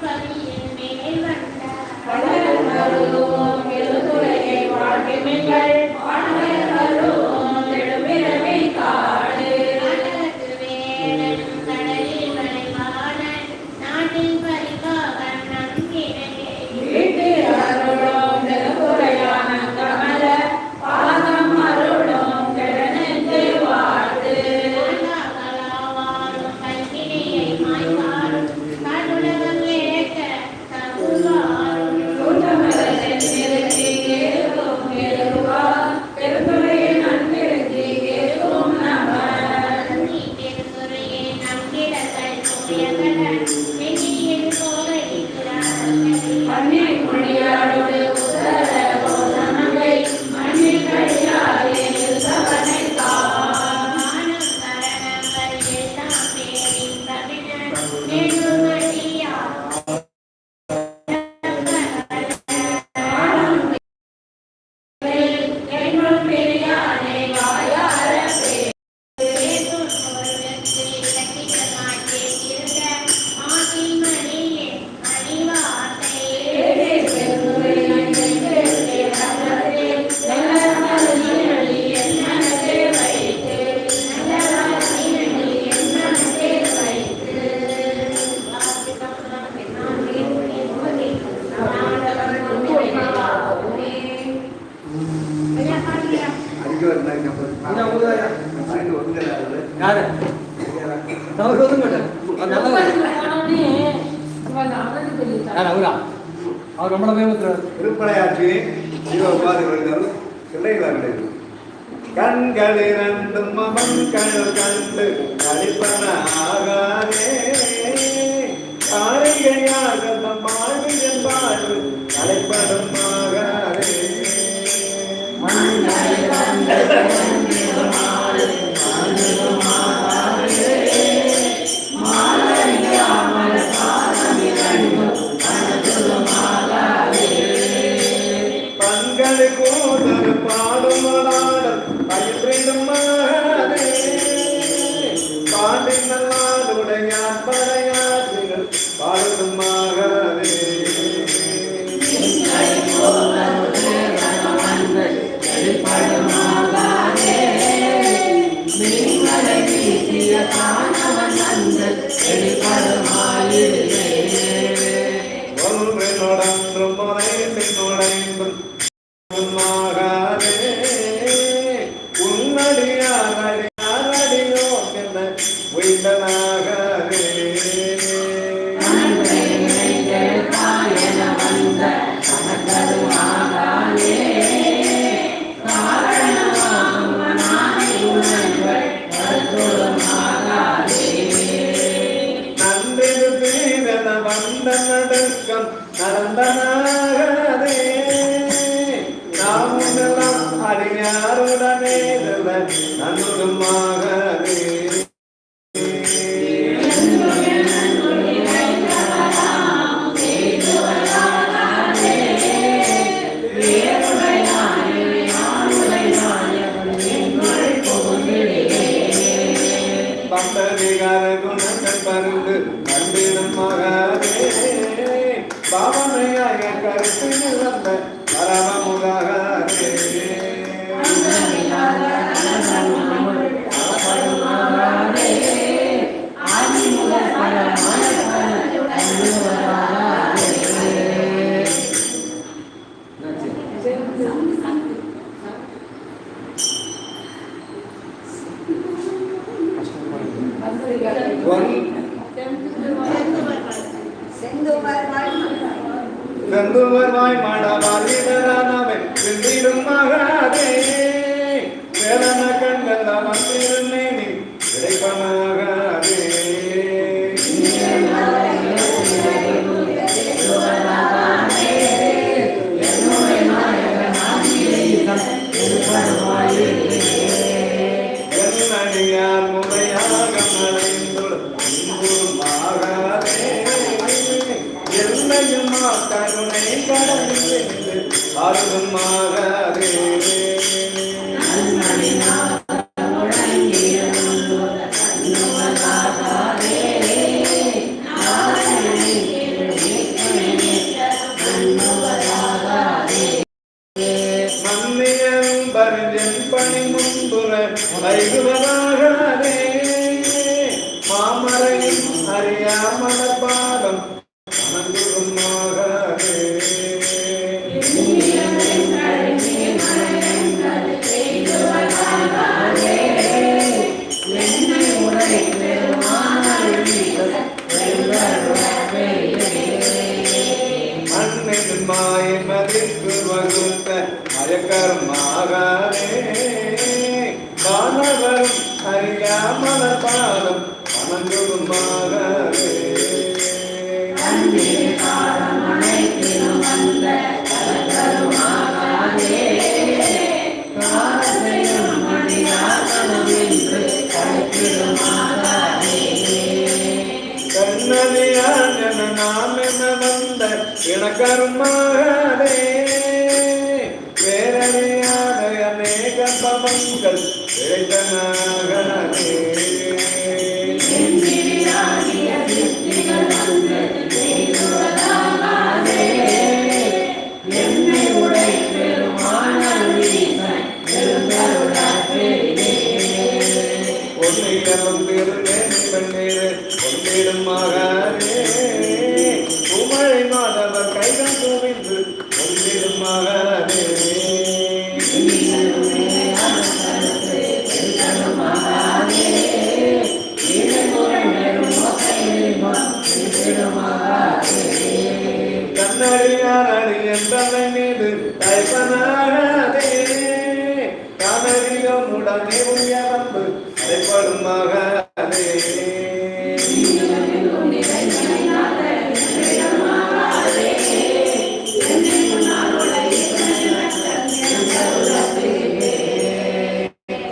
கருணி மேல் வந்தார் அவர் ஒதுங்க மாட்டார் நல்லவர் அவர் நம்மள மேம்படுத்துறாரு திருப்பலையாற்றி ஜீவபாதி வருகிறது பிள்ளைகளாக கண்கள் இரண்டும் அவன் கண்கள் கண்டு கழிப்பன ஆகாதே காரிகையாக தம் வாழ்வின் வாழ்வு கலைப்படும் ஆகாதே. பங்களுக்கு நன்றுமாகாதே செந்தூவர்வாய் வாய் மடவாரிடரானவன் மகாதே வேலன கண்கள் வந்திருந்தே மன்னியன் முன்புற வைகுவனாகாதே அறியாமல பாடம் நாம் என வந்த இணக்கருமாகவே வேறறியாத அநேக பவங்கள் இழைத்தனாகவே. பொன்னிடம் திருநேன் கண்ணீர் பொன்னிடும் மகாரே மீது கைப்பனாகாதே கனவிலும் உடனே உயர்ந்து அடைப்படும் மகாதே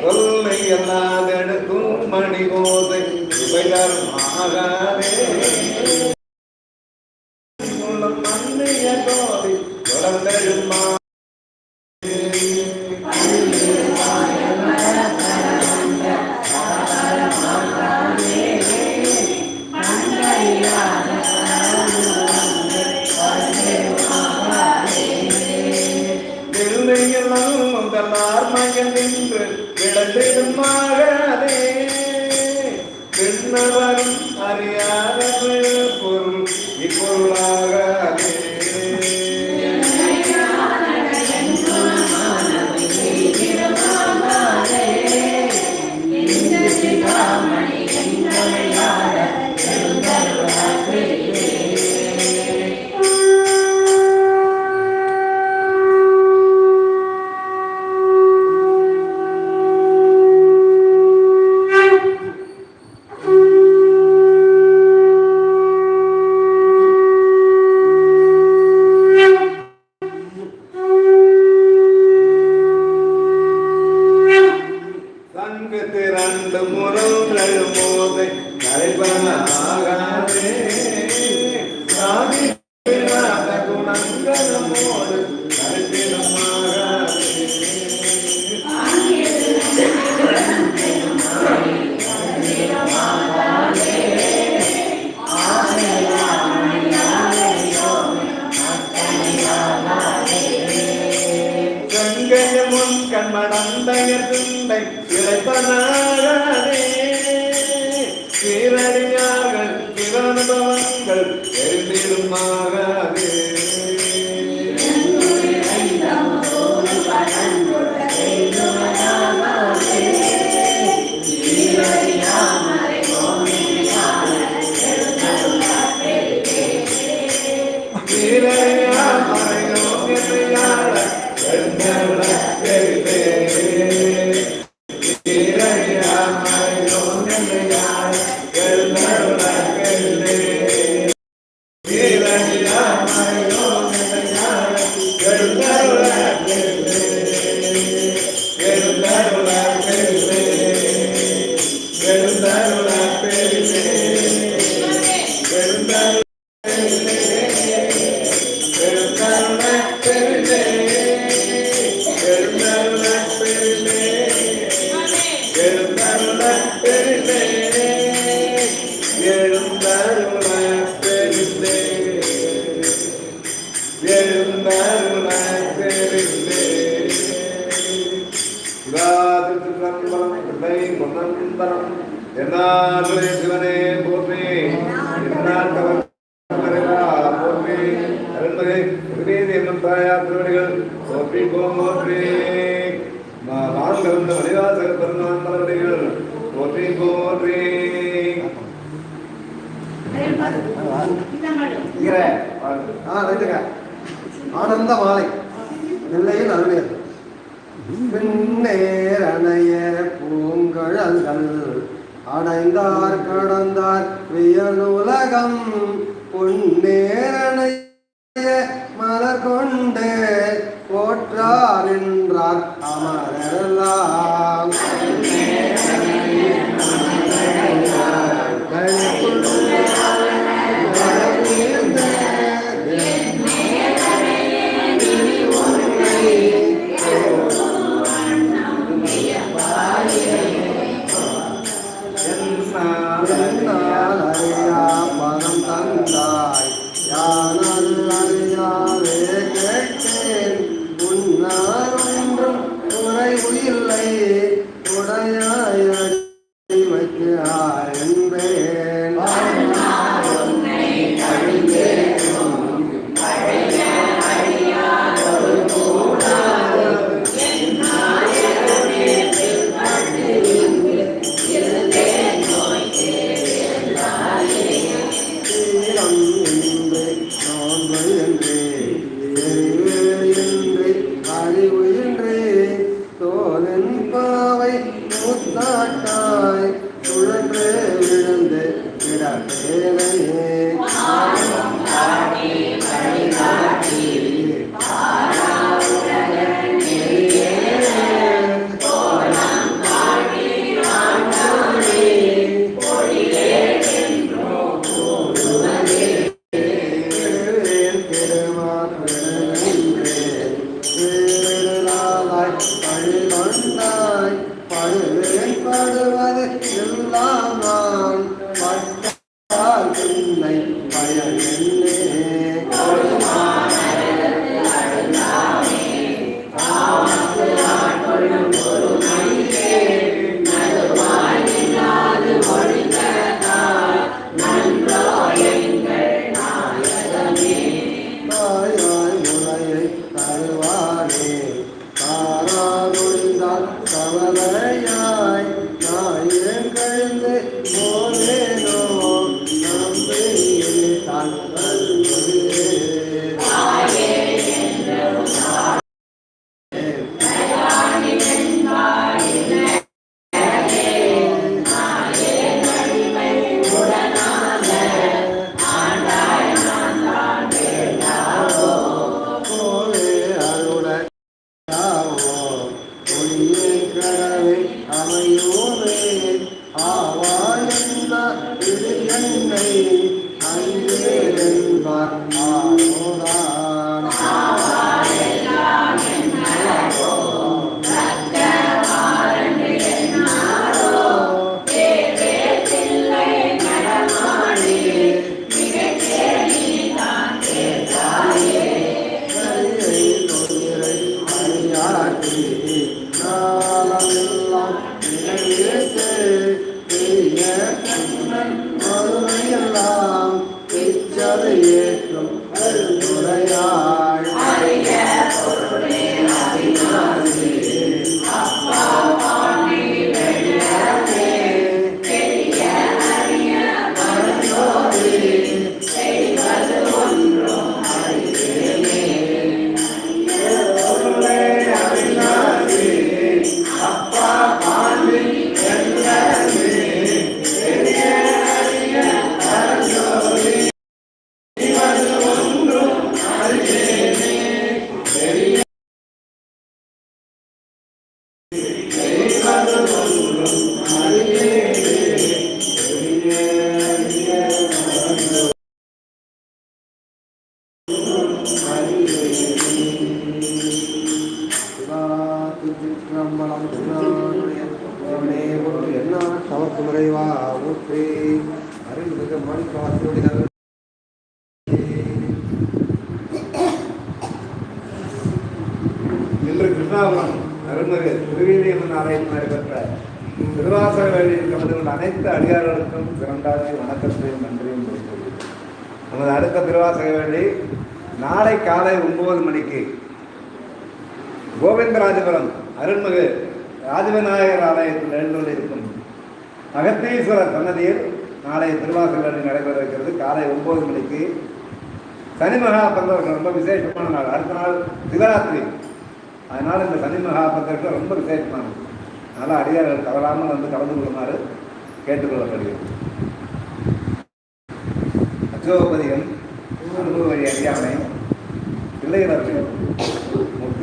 கொள்ளையல்லாதெடுக்கும் மணி போதை மகா காட்டாய் விழுந்து விடப்பேனையே கோவிந்தராஜபுரம் அருள்மிகு ராஜவிநாயகர் ஆலயத்தில் எழுந்துள்ளிருக்கும் அகத்தீஸ்வரர் சன்னதியில் நாளை திருவாசக நடைபெற இருக்கிறது காலை ஒன்பது மணிக்கு சனி மகா பிரதோஷம் ரொம்ப விசேஷமான நாள். அடுத்த நாள் சிவராத்திரி. அதனால் இந்த சனி மகா பிரதோஷம் ரொம்ப விசேஷமானது. அதனால் அடியார்கள் தவறாமல் வந்து கலந்து கொள்ளுமாறு கேட்டுக்கொள்ளப்படுகிறது. அச்சோபதிகம் வழி அறியாமை. பிள்ளைகளர்கள்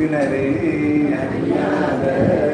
വിനരേ അറിയാതെ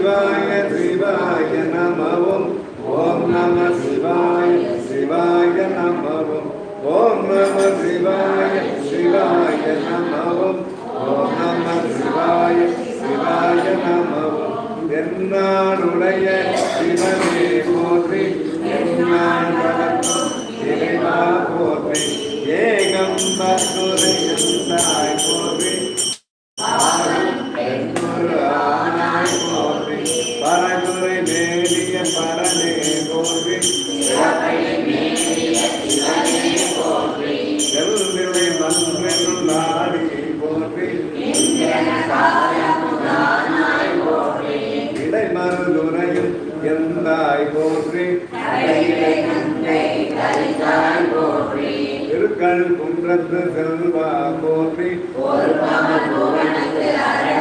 சிவாய சிவாய நமவும். ஓம் நம சிவாய சிவாய நமவும். ஓம் நம சிவாய சிவாய நமவும். ஓம் நம சிவாய சிவாய நமவும். என்னாடுடைய சிவனே போற்றி என்னான் வளர்க்கும் இறைவா போற்றி. ஏகம் பத்துரை போற்றி திருக்கல் குன்றத்து செல்வா போற்றி. அண்ணாமலையன்